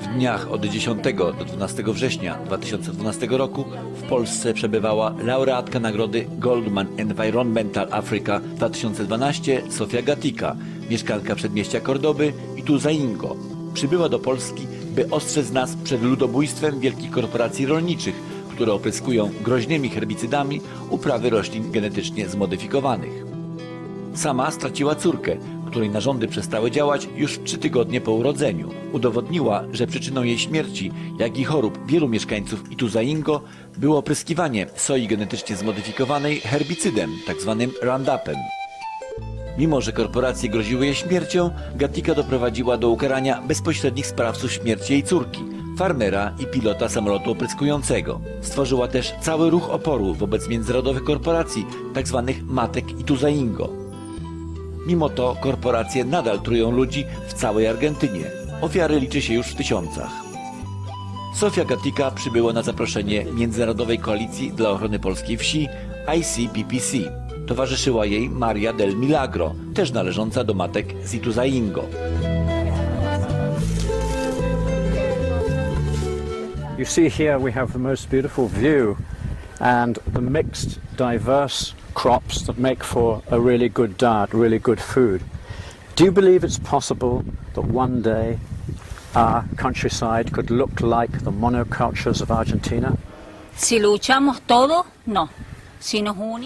W dniach od 10 do 12 września 2012 roku w Polsce przebywała laureatka nagrody Goldman Environmental Africa 2012 Sofia Gatika, mieszkanka przedmieścia Kordoby i Tuzaingo. Przybyła do Polski, by ostrzec nas przed ludobójstwem wielkich korporacji rolniczych, które opryskują groźnymi herbicydami uprawy roślin genetycznie zmodyfikowanych. Sama straciła córkę, której narządy przestały działać już trzy tygodnie po urodzeniu. Udowodniła, że przyczyną jej śmierci, jak i chorób wielu mieszkańców Ituzaingo było opryskiwanie soi genetycznie zmodyfikowanej herbicydem, tzw. Roundupem. Mimo, że korporacje groziły jej śmiercią, Gatika doprowadziła do ukarania bezpośrednich sprawców śmierci jej córki, farmera i pilota samolotu opryskującego. Stworzyła też cały ruch oporu wobec międzynarodowych korporacji, tzw. matek Ituzaingo. Mimo to korporacje nadal trują ludzi w całej Argentynie. Ofiary liczy się już w tysiącach. Sofia Gatika przybyła na zaproszenie Międzynarodowej Koalicji dla Ochrony Polskiej Wsi ICPPC. Towarzyszyła jej Maria del Milagro, też należąca do matek z Ituzaingo. You see here we have the most beautiful view and the mixed, diverse crops that make for a really good diet, really good food. Do you believe it's possible that one day our countryside could look like the monocultures of Argentina? Si luchamos todos, no.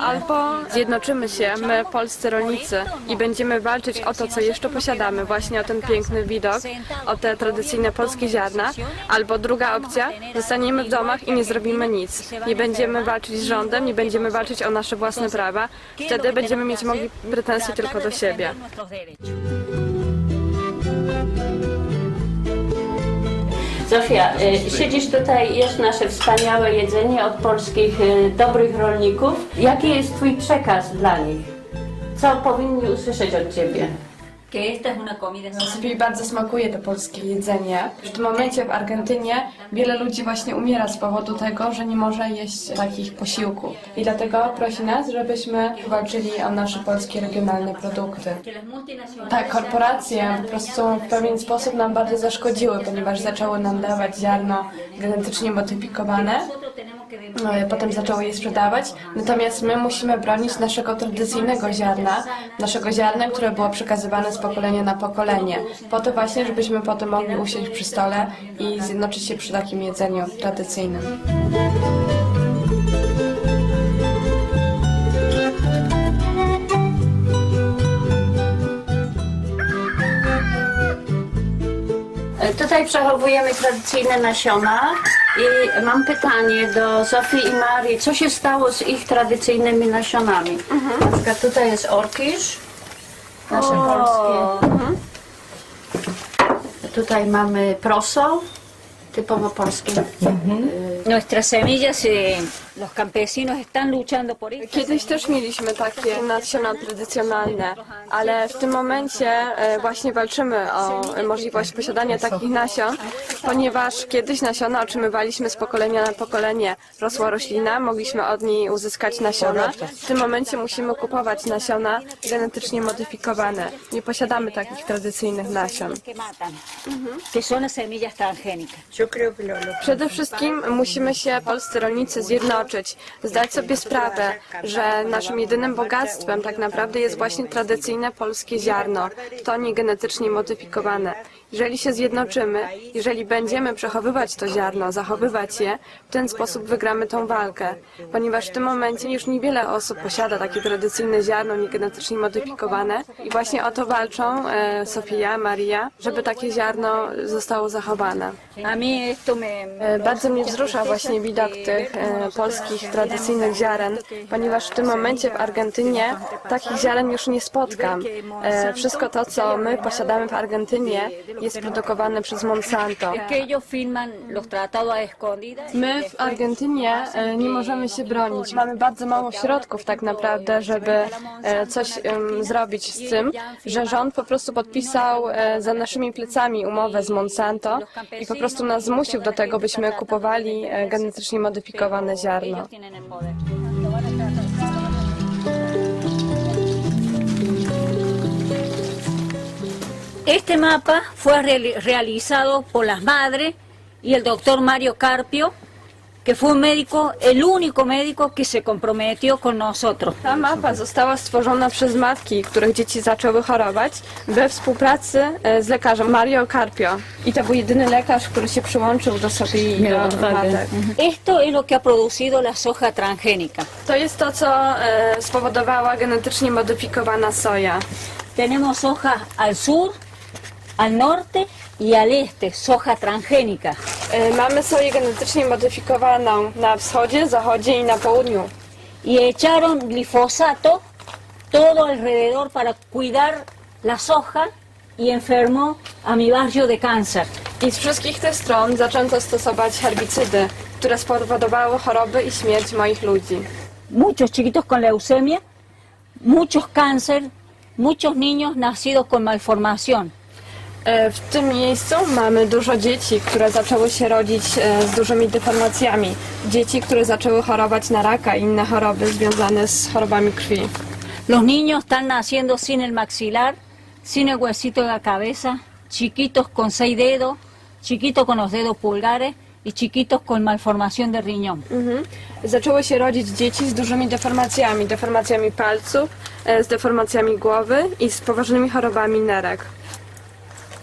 Albo zjednoczymy się, my, polscy rolnicy, i będziemy walczyć o to, co jeszcze posiadamy, właśnie o ten piękny widok, o te tradycyjne polskie ziarna. Albo druga opcja, zostaniemy w domach i nie zrobimy nic. Nie będziemy walczyć z rządem, nie będziemy walczyć o nasze własne prawa. Wtedy będziemy mieć mogli pretensje tylko do siebie. Zofia, y, siedzisz tutaj, jesz nasze wspaniałe jedzenie od polskich y, dobrych rolników. Jaki jest Twój przekaz dla nich? Co powinni usłyszeć od Ciebie? Sobie bardzo smakuje to polskie jedzenie. W tym momencie w Argentynie wiele ludzi właśnie umiera z powodu tego, że nie może jeść takich posiłków. I dlatego prosi nas, żebyśmy walczyli o nasze polskie regionalne produkty. Tak, korporacje po prostu w pewien sposób nam bardzo zaszkodziły, ponieważ zaczęły nam dawać ziarno genetycznie modyfikowane. Potem zaczęły je sprzedawać, natomiast my musimy bronić naszego tradycyjnego ziarna, naszego ziarna, które było przekazywane z pokolenia na pokolenie. Po to właśnie, żebyśmy potem mogli usiąść przy stole i zjednoczyć się przy takim jedzeniu tradycyjnym. Tutaj przechowujemy tradycyjne nasiona i mam pytanie do Zofii i Marii. Co się stało z ich tradycyjnymi nasionami? Na przykład tutaj jest orkisz, nasze polskie. Tutaj mamy proso, typowo polskie. Nuestras semillas, eh, los campesinos están luchando por ellas. Kiedyś też mieliśmy takie nasiona tradycjonalne, ale w tym momencie e, właśnie walczymy o możliwość posiadania takich nasion, ponieważ kiedyś nasiona otrzymywaliśmy z pokolenia na pokolenie. Rosła roślina, mogliśmy od niej uzyskać nasiona. W tym momencie musimy kupować nasiona genetycznie modyfikowane. Nie posiadamy takich tradycyjnych nasion. que matan, que son las semillas transgénicas. Przede wszystkim musimy się, polscy rolnicy, zjednoczyć, zdać sobie sprawę, że naszym jedynym bogactwem tak naprawdę jest właśnie tradycyjne polskie ziarno, to nie genetycznie modyfikowane. Jeżeli się zjednoczymy, jeżeli będziemy przechowywać to ziarno, zachowywać je, w ten sposób wygramy tą walkę, ponieważ w tym momencie już niewiele osób posiada takie tradycyjne ziarno niegenetycznie modyfikowane i właśnie o to walczą e, Sofia, Maria, żeby takie ziarno zostało zachowane. E, Bardzo mnie wzrusza właśnie widok tych e, polskich tradycyjnych ziaren, ponieważ w tym momencie w Argentynie takich ziaren już nie spotkam. Wszystko to, co my posiadamy w Argentynie, jest produkowane przez Monsanto. Escondidas. My w Argentynie e, nie możemy się bronić. Mamy bardzo mało środków tak naprawdę, żeby e, coś zrobić z tym, że rząd po prostu podpisał e, za naszymi plecami umowę z Monsanto i po prostu nas zmusił do tego, byśmy kupowali genetycznie modyfikowane ziarno. Este mapa fue reali- realizado por las madres y el doctor Mario Carpio, que fue un médico, el único médico que se comprometió con nosotros. Ta mapa została stworzona przez matki, których dzieci zaczęły chorować, we współpracy e, z lekarzem Mario Carpio. I to był jedyny lekarz, który się przyłączył do Sofii i do matek. Esto es lo que ha producido la soja transgénica. To jest to, co e, spowodowała genetycznie modyfikowana soja. Tenemos soja al sur, al norte y al este, soja transgénica. E, Mamy soję genetycznie modyfikowaną na wschodzie, zachodzie i na południu. Y echaron glifosato todo alrededor para cuidar la soja y enfermó a mi barrio de cáncer. I z wszystkich tych stron zaczęto stosować herbicydy, które spowodowały choroby i śmierć moich ludzi. Muchos chiquitos con leucemia, muchos cáncer, muchos niños nacidos con malformación. E, W tym miejscu mamy dużo dzieci, które zaczęły się rodzić e, z dużymi deformacjami. Dzieci, które zaczęły chorować na raka i inne choroby związane z chorobami krwi. Los niños están naciendo sin el maxilar, sin el huesito de la cabeza, chiquitos con seis dedos, chiquitos con los dedos pulgares y chiquitos con malformación de riñón. Mhm. Zaczęły się rodzić dzieci z dużymi deformacjami, deformacjami palców, e, z deformacjami głowy i z poważnymi chorobami nerek.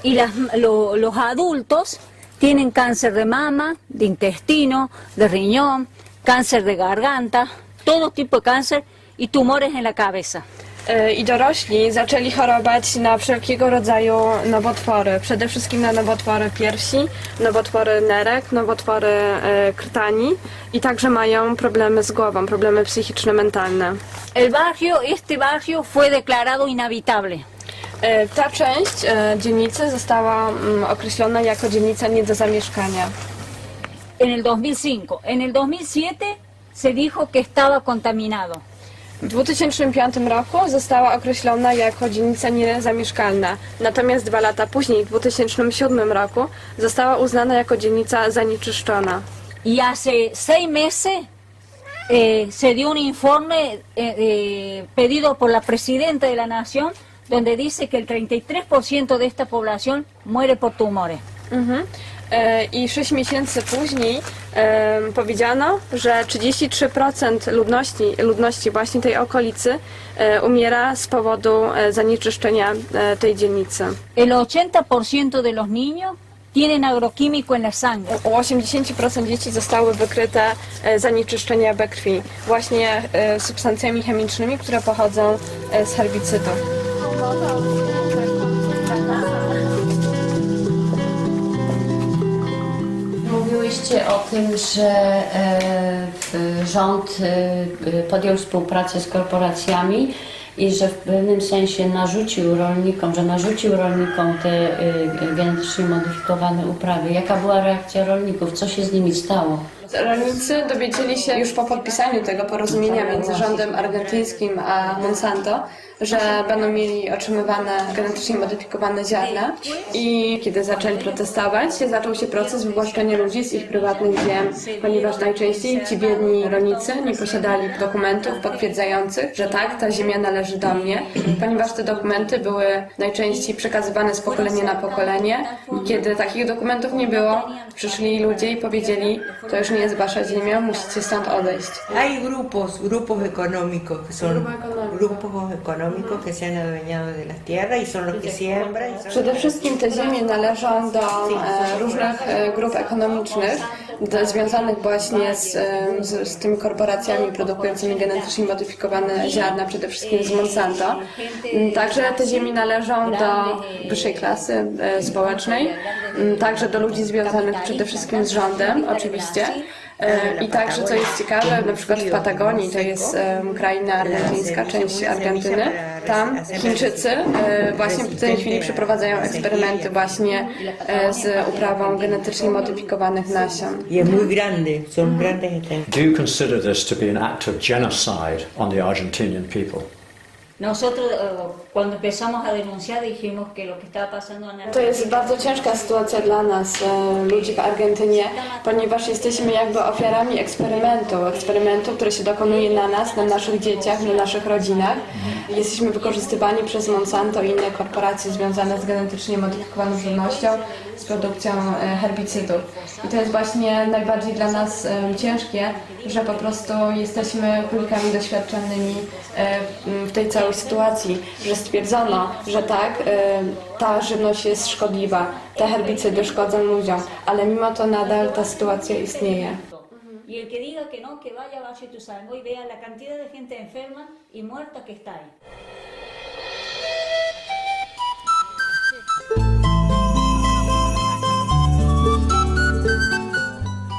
Y las- lo- los adultos tienen cáncer de mama, de intestino, de riñón, cáncer de garganta, todo tipo de cáncer y tumores en la cabeza. E, I dorośli zaczęli chorować na wszelkiego rodzaju nowotwory. Przede wszystkim na nowotwory piersi, nowotwory nerek, nowotwory e, krtani i także mają problemy z głową, problemy psychiczne, mentalne. El barrio, este barrio fue declarado inhabitable. E, Ta część e, dzielnicy została mm, określona jako dzielnica nie do zamieszkania. en el 2005. En el 2007 se dijo que estaba contaminado. W 2005 roku została określona jako dzielnica niezamieszkalna, natomiast dwa lata później, w 2007 roku, została uznana jako dzielnica zanieczyszczona. Y hace seis meses eh, se dio un informe eh, eh, pedido por la presidenta de la Nación donde dice que el 33% de esta población muere por tumores. Mhm. E, I 6 miesięcy później e, powiedziano, że 33% ludności, ludności właśnie tej okolicy e, umiera z powodu e, zanieczyszczenia e, tej dzielnicy. El 80% de los niños tienen agroquímico en la sangre. U 80% dzieci zostały wykryte e, zanieczyszczenia we krwi właśnie e, substancjami chemicznymi, które pochodzą e, z herbicydów. Mówiłyście o tym, że e, rząd e, podjął współpracę z korporacjami i że w pewnym sensie narzucił rolnikom, że narzucił rolnikom te e, genetycznie modyfikowane uprawy. Jaka była reakcja rolników? Co się z nimi stało? Rolnicy dowiedzieli się już po podpisaniu tego porozumienia między rządem argentyńskim a Monsanto, że będą mieli otrzymywane genetycznie modyfikowane ziarna. I kiedy zaczęli protestować, zaczął się proces wywłaszczenia ludzi z ich prywatnych ziem, ponieważ najczęściej ci biedni rolnicy nie posiadali dokumentów potwierdzających, że tak, ta ziemia należy do mnie, ponieważ te dokumenty były najczęściej przekazywane z pokolenia na pokolenie. I kiedy takich dokumentów nie było, przyszli ludzie i powiedzieli, to już nie jest wasza ziemia, musicie stąd odejść. Hay grupos, grupos económicos que son Grupos económicos. grupos económicos que se han adueñado de las tierras y son los que siembran. y son Przede wszystkim te ziemie należą do e, różnych e, grup ekonomicznych, związanych właśnie z, z, z tymi korporacjami produkującymi genetycznie modyfikowane ziarna, przede wszystkim z Monsanto. Także te ziemie należą do wyższej klasy e, społecznej, także do ludzi związanych przede wszystkim z rządem, oczywiście. E, I także, co jest ciekawe, na przykład w Patagonii, to jest e, kraina argentyńska, część Argentyny, tam Chińczycy e, właśnie w tej chwili przeprowadzają eksperymenty właśnie e, z uprawą genetycznie modyfikowanych nasion. Extensiones. Do you consider this to be an act of genocide on the Argentinian people? Cuando empezamos a denunciar dijimos que lo que estaba pasando en To jest bardzo ciężka sytuacja dla nas, e, ludzi w Argentynie, ponieważ jesteśmy jakby ofiarami eksperymentu, eksperymentu, który się dokonuje na nas, na naszych dzieciach, na naszych rodzinach. Jesteśmy wykorzystywani przez Monsanto i inne korporacje związane z genetycznie modyfikowaną żywnością, z produkcją e, herbicydów. I to jest właśnie najbardziej dla nas e, ciężkie, że po prostu jesteśmy królikami doświadczonymi e, w tej całej sytuacji, że stwierdzono, że tak, e, ta żywność jest szkodliwa, te herbicydy szkodzą ludziom, ale mimo to nadal ta sytuacja istnieje. Y el que diga que no, que vaya y vea la cantidad de gente enferma y muerta que está ahí.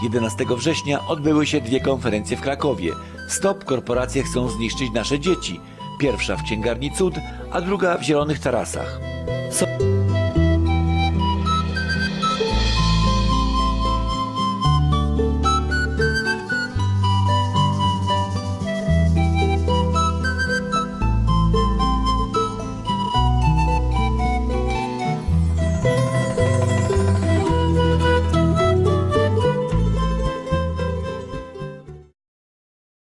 11 września odbyły się dwie konferencje w Krakowie. Stop, korporacje chcą zniszczyć nasze dzieci. Pierwsza w księgarni Cud, a druga w Zielonych Tarasach. So-